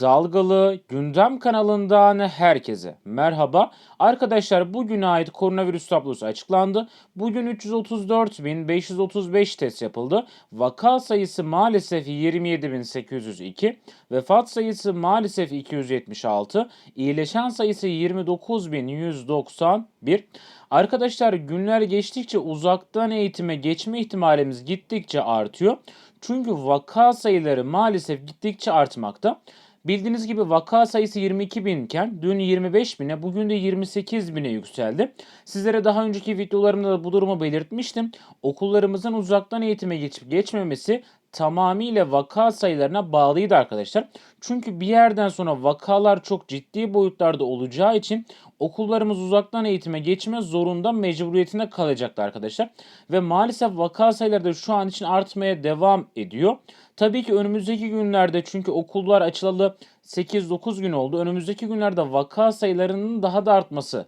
Dalgalı Gündem kanalından herkese merhaba. Arkadaşlar bugüne ait koronavirüs tablosu açıklandı. Bugün 334.535 test yapıldı. Vaka sayısı maalesef 27.802. Vefat sayısı maalesef 276. İyileşen sayısı 29.191. Arkadaşlar günler geçtikçe uzaktan eğitime geçme ihtimalimiz gittikçe artıyor. Çünkü vaka sayıları maalesef gittikçe artmakta. Bildiğiniz gibi vaka sayısı 22 bin iken dün 25 bine bugün de 28 bine yükseldi. Sizlere daha önceki videolarımda da bu durumu belirtmiştim. Okullarımızın uzaktan eğitime geçip geçmemesi tamamıyla vaka sayılarına bağlıydı arkadaşlar. Çünkü bir yerden sonra vakalar çok ciddi boyutlarda olacağı için okullarımız uzaktan eğitime geçme zorunda mecburiyetinde kalacaktı arkadaşlar. Ve maalesef vaka sayıları da şu an için artmaya devam ediyor. Tabii ki önümüzdeki günlerde çünkü okullar açılalı 8-9 gün oldu. Önümüzdeki günlerde vaka sayılarının daha da artması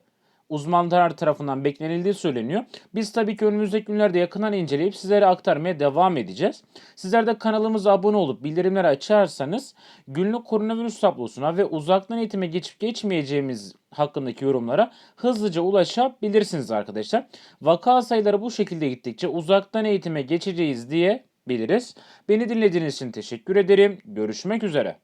uzmanlar tarafından beklenildiği söyleniyor. Biz tabii ki önümüzdeki günlerde yakından inceleyip sizlere aktarmaya devam edeceğiz. Sizler de kanalımıza abone olup bildirimleri açarsanız günlük koronavirüs tablosuna ve uzaktan eğitime geçip geçmeyeceğimiz hakkındaki yorumlara hızlıca ulaşabilirsiniz arkadaşlar. Vaka sayıları bu şekilde gittikçe uzaktan eğitime geçeceğiz diye biliriz. Beni dinlediğiniz için teşekkür ederim. Görüşmek üzere.